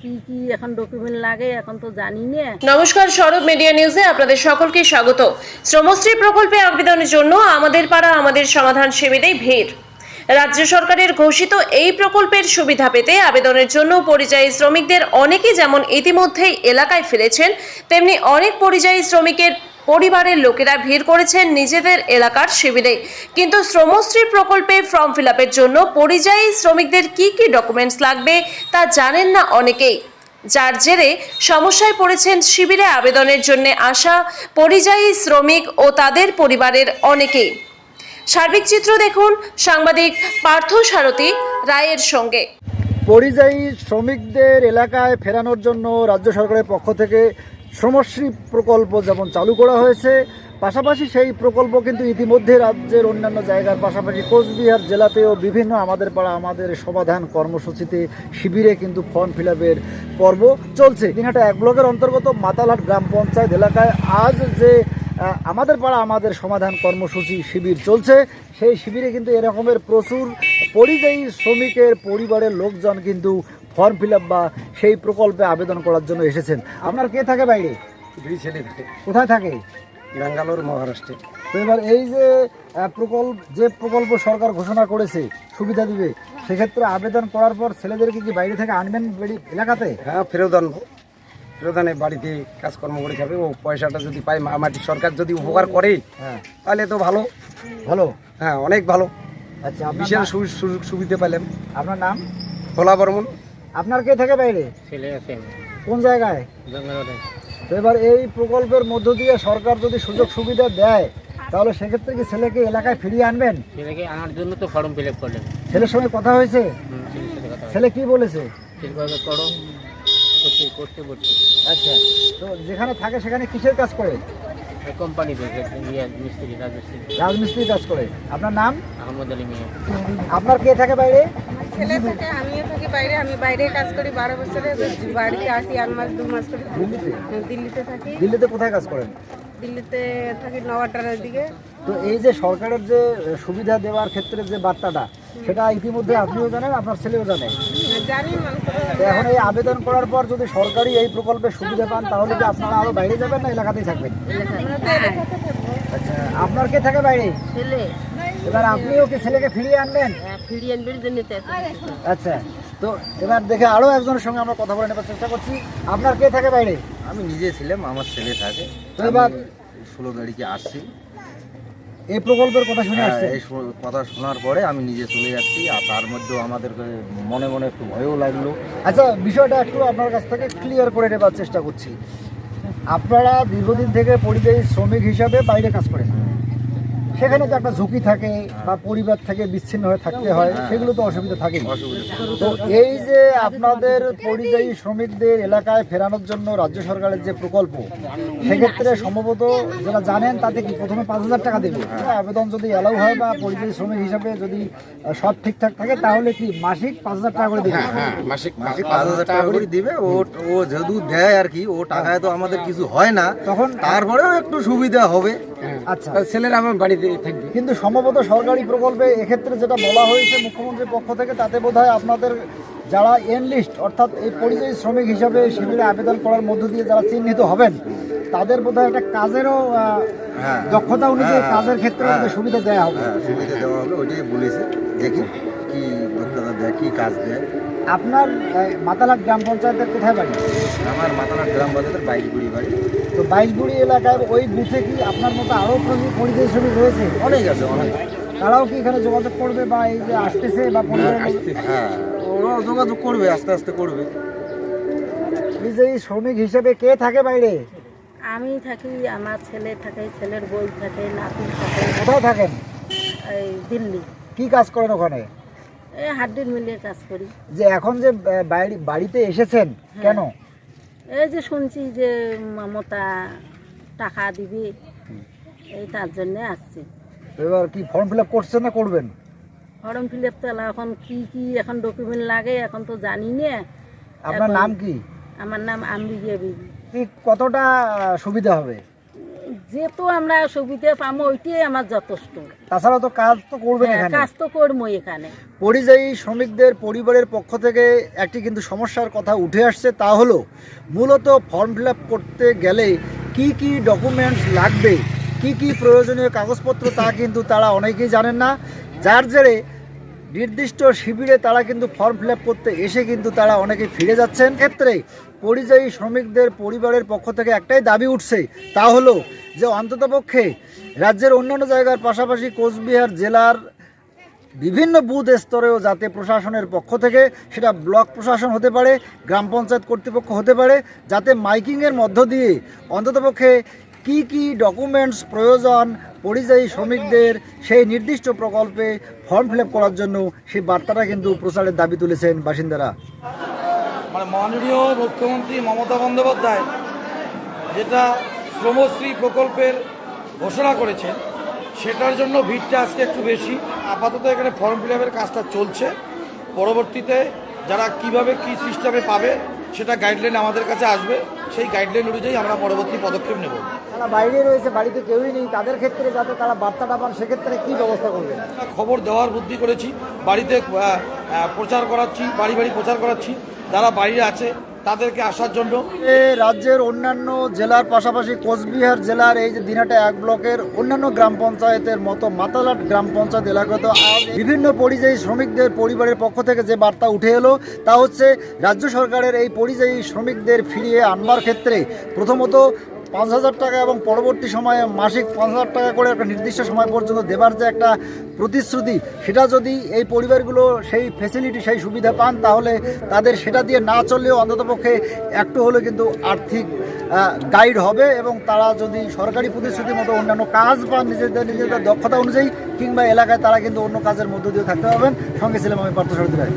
কি কি, এখন ডকুমেন্ট লাগে, এখন তো জানি নমস্কার সরব মিডিয়া নিউজে আপনাদের সকলকে স্বাগত। শ্রমশ্রী প্রকল্পে আবেদনের জন্য আমাদের পাড়া, আমাদের সমাধান শিবিরে ভিড়। রাজ্য সরকারের ঘোষিত এই প্রকল্পের সুবিধা পেতে আবেদনের জন্য পরিযায়ী শ্রমিকদের অনেকেই যেমন ইতিমধ্যেই এলাকায় ফিরেছেন, তেমনি অনেক পরিযায়ী শ্রমিকের পরিবারের লোকেরা ভিড় করেছেন নিজেদের এলাকার শিবিরে। কিন্তু শ্রমশ্রী প্রকল্পে ফর্ম ফিল জন্য পরিযায়ী শ্রমিকদের কি কি ডকুমেন্টস লাগবে তা জানেন না অনেকেই। যার জেরে সমস্যায় পড়েছেন শিবিরে আবেদনের জন্য আসা পরিযায়ী শ্রমিক ও তাদের পরিবারের অনেকেই। সার্বিক চিত্র দেখুন সাংবাদিক পার্থ সারথী রায়ের সঙ্গে। পরিযায়ী শ্রমিকদের এলাকায় ফেরানোর জন্য রাজ্য সরকারের পক্ষ থেকে শ্রমশ্রী প্রকল্প যেমন চালু করা হয়েছে, পাশাপাশি সেই প্রকল্প কিন্তু ইতিমধ্যে রাজ্যের অন্যান্য জায়গার পাশাপাশি কোচবিহার জেলাতেও বিভিন্ন আমাদের পাড়া আমাদের সমাধান কর্মসূচিতে শিবিরে কিন্তু ফর্ম ফিল আপের পর্ব চলছে। দিনহাটা এক ব্লকের অন্তর্গত মাতালহাট গ্রাম পঞ্চায়েত এলাকায় আজ যে আমাদের পাড়া আমাদের সমাধান কর্মসূচি শিবির চলছে, সেই শিবিরে কিন্তু এরকমের প্রচুর পরিযায়ী শ্রমিকের পরিবারের লোকজন কিন্তু ফর্ম ফিল বা সেই প্রকল্পে আবেদন করার জন্য এসেছেন। আপনার কে থাকে বাইরে? দুই ছেলে থাকে। কোথায় থাকে? ব্যাঙ্গালোর মহারাষ্ট্রে। তো এবার এই যে প্রকল্প যে প্রকল্প সরকার ঘোষণা করেছে সুবিধা দিবে সেক্ষেত্রে আবেদন করার পর ছেলেদেরকে কি বাইরে থেকে আনবেন বেড়ি- এলাকাতে? হ্যাঁ ফেরত আনব। ফেরত আনে বাড়িতে কাজকর্ম করে খাবে ও পয়সাটা যদি পায় মা- মাটি সরকার যদি উপকার করে হ্যাঁ। তাহলে তো ভালো। ভালো? হ্যাঁ অনেক ভালো। আচ্ছা সু- সুযোগ সুবিধা পেলাম। আপনার নাম? ভোলা বর্মন। আপনার কে থাকে বাইরে? ছেলে আছে কোন জায়গায়? ব্যাঙ্গালোরে তো এবার এই প্রকল্পের মধ্য দিয়ে সরকার যদি সুযোগ সুবিধা দেয় তাহলে সেক্ষেত্রে কি ছেলেকে এলাকায় ফিরিয়ে আনবেন? ছেলেকে আনার জন্য তো ফর্ম ফিল আপ করলেন। ছেলের সঙ্গে কথা হয়েছে? ছেলে কি বলেছে? ঠিকভাবে করো করতে করতে বলছি আচ্ছা তো যেখানে থাকে সেখানে কিসের কাজ করে? কোম্পানিতে ইয়ে মিস্ত্রি রাজমিস্ত্রি। রাজমিস্ত্রি কাজ করে। আপনার নাম? আহমদ আলী মিয়া। আপনার কে থাকে বাইরে? ছেলে থাকে আমিও থাকি বাইরে আমি বাইরে কাজ করি বারো বছরে বাড়িতে আসি এক মাস দু মাস করে দিল্লিতে? দিল্লিতে থাকি। দিল্লিতে কোথায় কাজ করেন? দিল্লিতে থাকি নওয়াটারের দিকে। তো এই যে সরকারের যে সুবিধা দেওয়ার ক্ষেত্রে যে বার্তাটা সেটা ইতিমধ্যে আপনিও জানেন আপনার ছেলেও জানে। তো এখন এই আবেদন করার পর যদি সরকারি এই প্রকল্পের সুবিধা পান তাহলে কি আপনারা আরও বাইরে যাবেন না এলাকাতেই থাকবেন? আচ্ছা আপনার কে থাকে বাইরে? ছেলে। এবার আপনিও কি ছেলেকে ফিরিয়ে আনবেন? ফিরিয়ে আনবে জন্য আচ্ছা তো এবার দেখে আরও একজনের সঙ্গে আমরা কথা বলে নেবার চেষ্টা করছি। আপনার কে থাকে বাইরে? আমি নিজে ছিলাম আমার ছেলে থাকে। তো এবার ষোলো তারিখে আসছি। এই প্রকল্পের কথা শুনে হ্যাঁ, আসছে এই কথা শোনার পরে আমি নিজে চলে যাচ্ছি আর তার মধ্যেও আমাদের মনে মনে একটু ভয়ও লাগল। আচ্ছা বিষয়টা একটু আপনার কাছ থেকে ক্লিয়ার করে নেবার চেষ্টা করছি। আপনারা দীর্ঘদিন থেকে পরিযায়ী শ্রমিক হিসাবে বাইরে কাজ করেন। সেখানে তো একটা ঝুঁকি থাকে বা পরিবার থেকে বিচ্ছিন্ন হয়ে থাকতে হয় সেগুলো তো অসুবিধা থাকে তো এই যে আপনাদের পরিযায়ী শ্রমিকদের এলাকায় ফেরানোর জন্য রাজ্য সরকারের যে প্রকল্প সেক্ষেত্রে সম্ভবত যারা জানেন তাতে কি প্রথমে পাঁচ হাজার টাকা দেবে? আবেদন যদি অ্যালাউ হয় বা পরিযায়ী শ্রমিক হিসাবে যদি সব ঠিকঠাক থাকে তাহলে কি মাসিক পাঁচ হাজার টাকা করে দেবে? মাসিক মাসে পাঁচ হাজার টাকা করে দিবে। ও ও যেহেতু দেয় আর কি ও টাকায় তো আমাদের কিছু হয় না। তখন তারপরেও একটু সুবিধা হবে। আচ্ছা। ছেলেরা আমার বাড়িতে থাকবে। কিন্তু সম্ভবত সরকারি প্রকল্পে এক্ষেত্রে যেটা বলা হয়েছে মুখ্যমন্ত্রীর পক্ষ থেকে তাতে বোধহয় আপনাদের যারা এনলিস্ট অর্থাৎ এই পরিযায়ী শ্রমিক হিসাবে শিবিরে আবেদন করার মধ্য দিয়ে যারা চিহ্নিত হবেন তাদের বোধহয় একটা কাজেরও হ্যাঁ। দক্ষতা অনুযায়ী হ্যাঁ, কাজের ক্ষেত্রে হ্যাঁ। সুবিধা দেওয়া হবে। হ্যাঁ সুবিধা দেওয়া হবে ওইটাই বলেছে। দেখি কি দক্ষতা দেয় কি কাজ দেয়। আপনার মাতালাট গ্রাম পঞ্চায়েতের কোথায় বাড়ি? আমার মাতানার গ্রাম পঞ্চায়েতের বাইশ গুড়ি বাড়ি। তো বাইশগুড়ি এলাকায় ওই বুথে কি আপনার মতো আরও পরিযায়ী শ্রমিক রয়েছে? অনেক আছে অনেক। তারাও কি এখানে যোগাযোগ করবে বা এই যে আসতেছে বা মধ্যে- হ্যাঁ। ওরা যোগাযোগ করবে আস্তে আস্তে করবে। পরিযায়ী শ্রমিক হিসেবে কে থাকে বাইরে? আমি থাকি আমার ছেলে থাকে ছেলের বই থাকে নাতি থাকে। কোথায় থাকেন? এই দিল্লি। কি কাজ করেন ওখানে? এই হাড্ডির মিলিয়ে কাজ করি। যে এখন যে বাড়ি বাড়িতে এসেছেন কেন? এই যে শুনছি যে মমতা টাকা দিবে এই তার জন্য আসছি। এবার কি ফর্ম ফিল আপ করছেন না করবেন? ফর্ম ফিল আপ তো এখন কি কি এখন ডকুমেন্ট লাগে এখন তো জানি না। আপনার নাম কি? আমার নাম আম্বিয়া বিবি। কতটা সুবিধা হবে? যেহেতু আমরা সুবিধা পাবো ওইটাই আমার যথেষ্ট। তাছাড়া তো কাজ তো করবেন হ্যাঁ, এখানে। কাজ তো করব এখানে। পরিযায়ী শ্রমিকদের পরিবারের পক্ষ থেকে একটি কিন্তু সমস্যার কথা উঠে আসছে তা হলো মূলত ফর্ম ফিল করতে গেলে কি কি ডকুমেন্টস লাগবে কি কি প্রয়োজনীয় কাগজপত্র তা কিন্তু তারা অনেকেই জানেন না। যার জেরে নির্দিষ্ট শিবিরে তারা কিন্তু ফর্ম ফিল করতে এসে কিন্তু তারা অনেকে ফিরে যাচ্ছেন। ক্ষেত্রে পরিযায়ী শ্রমিকদের পরিবারের পক্ষ থেকে একটাই দাবি উঠছে, তা হলো যে অন্ততপক্ষে রাজ্যের অন্যান্য জায়গার পাশাপাশি কোচবিহার জেলার বিভিন্ন বুথ স্তরেও যাতে প্রশাসনের পক্ষ থেকে সেটা ব্লক প্রশাসন হতে পারে, গ্রাম পঞ্চায়েত কর্তৃপক্ষ হতে পারে, যাতে মাইকিংয়ের মধ্য দিয়ে অন্ততপক্ষে কি কি ডকুমেন্টস প্রয়োজন পরিযায়ী শ্রমিকদের সেই নির্দিষ্ট প্রকল্পে ফর্ম ফিল করার জন্য সেই বার্তাটা কিন্তু প্রচারের দাবি তুলেছেন বাসিন্দারা। মানে মাননীয় মুখ্যমন্ত্রী মমতা বন্দ্যোপাধ্যায় যেটা শ্রমশ্রী প্রকল্পের ঘোষণা করেছেন, সেটার জন্য ভিড়টা আজকে একটু বেশি। আপাতত এখানে ফর্ম ফিল কাজটা চলছে। পরবর্তীতে যারা কীভাবে কি সিস্টেমে পাবে, সেটা গাইডলাইন আমাদের কাছে আসবে। সেই গাইডলাইন অনুযায়ী আমরা পরবর্তী পদক্ষেপ নেব। তারা বাইরে রয়েছে বাড়িতে কেউই নেই। তাদের ক্ষেত্রে যাতে তারা বার্তাটা পান সেক্ষেত্রে কী ব্যবস্থা করবে খবর দেওয়ার বুদ্ধি করেছি। বাড়িতে প্রচার করাচ্ছি বাড়ি বাড়ি প্রচার করাচ্ছি। যারা বাইরে আছে তাদেরকে আসার জন্য? রাজ্যের অন্যান্য জেলার পাশাপাশি কোচবিহার জেলার এই যে দিনাটা এক ব্লকের অন্যান্য গ্রাম পঞ্চায়েতের মতো মাতালাট গ্রাম পঞ্চায়েত এলাকাতে বিভিন্ন পরিযায়ী শ্রমিকদের পরিবারের পক্ষ থেকে যে বার্তা উঠে এলো, তা হচ্ছে রাজ্য সরকারের এই পরিযায়ী শ্রমিকদের ফিরিয়ে আনবার ক্ষেত্রে প্রথমত পাঁচ হাজার টাকা এবং পরবর্তী সময়ে মাসিক পাঁচ হাজার টাকা করে একটা নির্দিষ্ট সময় পর্যন্ত দেবার যে একটা প্রতিশ্রুতি, সেটা যদি এই পরিবারগুলো সেই ফেসিলিটি সেই সুবিধা পান, তাহলে তাদের সেটা দিয়ে না চললেও অন্ততপক্ষে একটু হলেও কিন্তু আর্থিক গাইড হবে এবং তারা যদি সরকারি প্রতিশ্রুতির মতো অন্যান্য কাজ পান নিজেদের নিজেদের দক্ষতা অনুযায়ী কিংবা এলাকায় তারা কিন্তু অন্য কাজের মধ্য দিয়ে থাকতে পারবেন। সঙ্গে ছিলাম আমি পার্থ সারথী রায়।